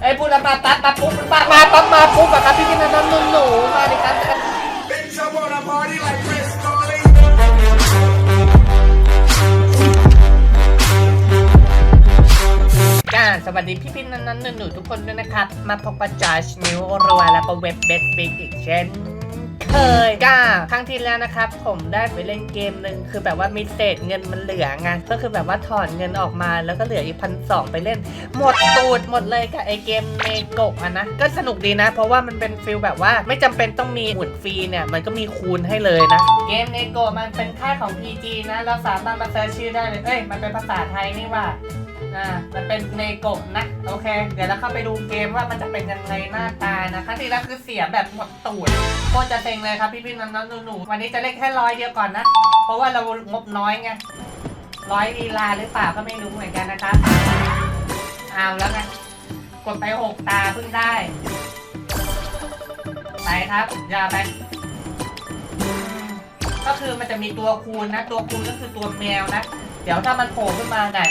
ไอ้พูดแล้วมาปั๊บมาปุ๊บมามาปั๊บมาปุ๊บอะครับพี่กินน้ำนุ่มหนูมาในการ Bitch, I wanna party like Chris Farley. จ้าสวัสดีพี่พี่น้องๆหนูๆทุกคนด้วยนะครับ มาพบกับจอชนิวรัวแล้วก็เว็บเบสฟิกอีกเช่น เคยจ้าครั้งที่แล้วนะครับ ผมได้ไปเล่นเกมหนึ่งคือแบบว่ามีเศษเงินมันเหลือไงก็คือแบบว่าถอนเงินออกมาแล้วก็เหลืออีกพันสองไปเล่น หมดตูดหมดเลยกับไอเกมเนโกะอะนะก็สนุกดีนะ เพราะว่ามันเป็นฟิลแบบว่าไม่จำเป็นต้องมีหมุนฟรีเนี่ยมันก็มีคูณให้เลยนะ เกมเนโกะมันเป็นค่ายของ PG นะเราสามารถมาเซิร์ชชื่อได้เลยเอ้ยมันเป็นภาษาไทยนี่ว่าอ่ามันเป็นเนโกะนะ โอเค เดี๋ยวเราเข้าไปดูเกมว่ามันจะเป็นยังไงหน้าตานะครั้งที่แล้วคือเสียแบบหมดตูดโคตรจะเซ็งเลยครับพี่ๆน้องๆหนูๆวันนี้จะเล่นแค่ร้อยเดียวก่อนนะ เพราะว่าเรางบน้อยไงร้อยลีลาหรือเปล่าก็ไม่รู้เหมือนกันนะครับเอาแล้วไงกดไปหกตาเพิ่งได้ ไปครับยาไปก็คือมันจะมีตัวคูณนะ ตัวคูณก็คือตัวแมวนะ เดี๋ยวถ้ามันโผล่ขึ้นมาเนี่ย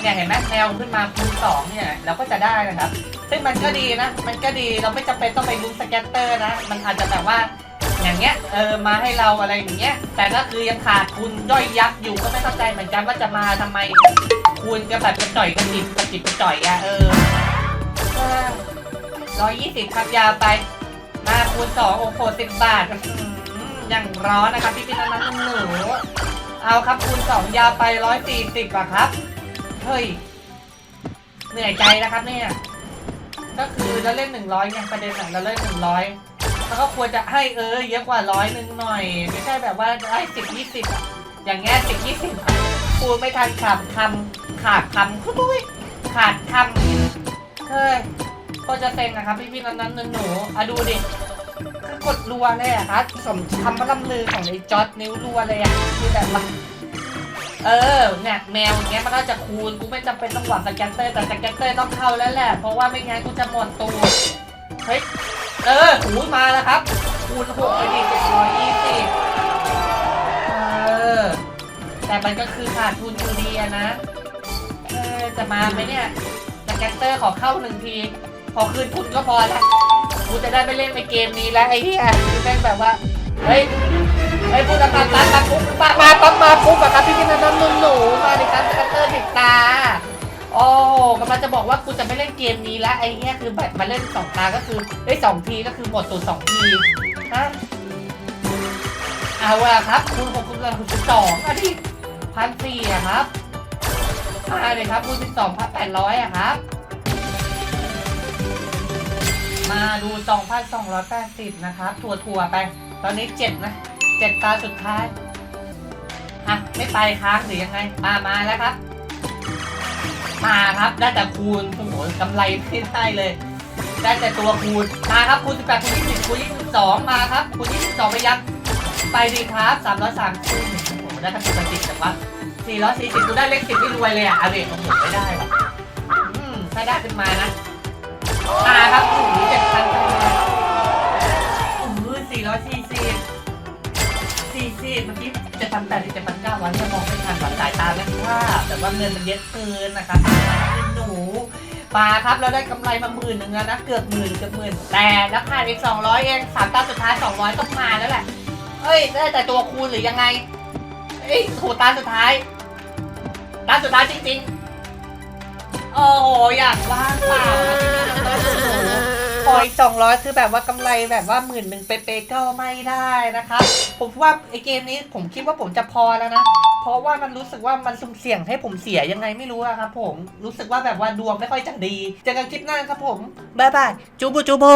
เนี่ยเห็นไหมแมวขึ้นมาคูณสองเนี่ยเราก็จะได้นะครับ ซึ่งมันก็ดีนะ มันก็ดีเราไม่จำเป็นต้องไปลุ้นสแกตเตอร์นะ มันอาจจะแบบว่า อย่างเงี้ยเออมาให้เราอะไรอย่างเงี้ย แต่ก็คือยังขาดทุนย่อยยับอยู่ก็ไม่เข้าใจเหมือนกันว่าจะมาทำไมคูณกับแบบกระจ่อยกระจิบกระจิบกระจ่อยอะเออร้อยยี่สิบครับยาวไปมาคูณสองโอ้โหสิบบาทอย่างร้อนนะครับพี่พี่น้องๆหนูเอาครับคูณสองยาวไปร้อยสี่สิบอะครับเฮ้ยเหนื่อยใจนะครับเนี่ยก็คือเราเล่นหนึ่งร้อยไงประเด็นหนังเราเล่นหนึ่งร้อย แล้วก็ควรจะให้เออเยอะกว่าร้อยหนึ่งหน่อย ไม่ใช่แบบว่าได้สิบยี่สิบอย่างเงี้ยสิบยี่สิบพูดไม่ทันขาดคำขาดคำคุยขาดคำเฮ้ยก็จะเซ็งนะครับพี่พี่ๆนั้นๆหนูอะดูดิคือกดรัวเลยอะครับสมคำพล่ำลือของไอ้จอร์ดนิ้วรัวเลยอะคือแบบว่าเออเนี่ยแมวอย่างเงี้ยมันก็จะคูณกูไม่จำเป็นต้องหวังสแกนเตอร์แต่สแกนเตอร์ต้องเข้าแล้วแหละเพราะว่าไม่งั้นกูจะหมดตัวเฮ้ย เออหูยมาแล้วครับ คูณหกไปดิเจ็ดร้อยยี่สิบเออ แต่มันก็คือขาดทุนอยู่ดีอะนะ เออ จะมาไหมเนี่ยสแกนเตอร์ขอเข้าหนึ่งที พอคืนทุนก็พอละกูจะได้ไม่เล่นในเกมนี้แล้วไอ้เหี้ยคือแม่งแบบว่า เฮ้ยไอ้พูดมาปั๊บปั๊บมาปุ๊บมามาปั๊บมาปุ๊บอะครับพี่พี่น้องหนูหนูมาในการสกัตเตอร์ติดตา โอ้กำลังจะบอกว่ากูจะไม่เล่นเกมนี้แล้วไอ้เนี้ยคือแบบมาเล่นสองตาก็คือได้สองทีก็คือหมดตัวสองทีฮะเอาละครับคูณหกคูณละคูณสิบสองอันที่พันสี่อะครับมาเลยครับคูณสิบสองพันแปดร้อยอะครับ มาดู2,280นสองร้อยแปดสิบนะครับทัวทัวร์ไป ตอนนี้เจ็ดนะเจ็ดตาสุดท้ายอะไม่ไปค้างหรือยังไงมามาแล้วครับ มาครับ ได้แต่คูณโอ้โหกำไรไม่ได้เลย ได้แต่ตัวคูณ มาครับคูณ18คูณ20คูณ22มาครับคูณ22ไปยังไปดีครับ303คูณโอ้โหได้ทั้งปกติแต่ว่า440กูณได้เลข10ไม่รวยเลยอะเอาเด็กโอ้โหไม่ได้ว่ะอืมถ้าได้ขึ้นมานะมาครับโอ้โห7,000คะแนนโอ้โห440 40เมื่อกี้ 7,800 7,900วันจะมองไม่ทันแบบสายตาไม่พลาดแต่ว่าเงินมันเยอะเกินนะครับหนูมาครับแล้วได้กำไรมาหมื่นหนึ่งแล้วนะเกือบหมื่นเกือบหมื่นแต่แล้วขาดอีก200เองสามตาสุดท้าย200ต้องมาแล้วแหละเอ้ยได้แต่ตัวคูณหรือยังไงเอ้ยถูกตาสุดท้ายตาสุดท้ายจริงๆโอ้โหอยากว่างเปล่า ออีกสองร้อยคือแบบว่ากำไรแบบว่าหมื่นหนึ่งเป๊ะๆก็ไม่ได้นะคะ ผมว่าไอเกมนี้ผมคิดว่าผมจะพอแล้วนะ เพราะว่ามันรู้สึกว่ามันสุ่มเสี่ยงให้ผมเสียยังไงไม่รู้อะครับผมรู้สึกว่าแบบว่าดวงไม่ค่อยจะดีเจอกันคลิปหน้าครับผมบ๊ายบายจูบูจูบู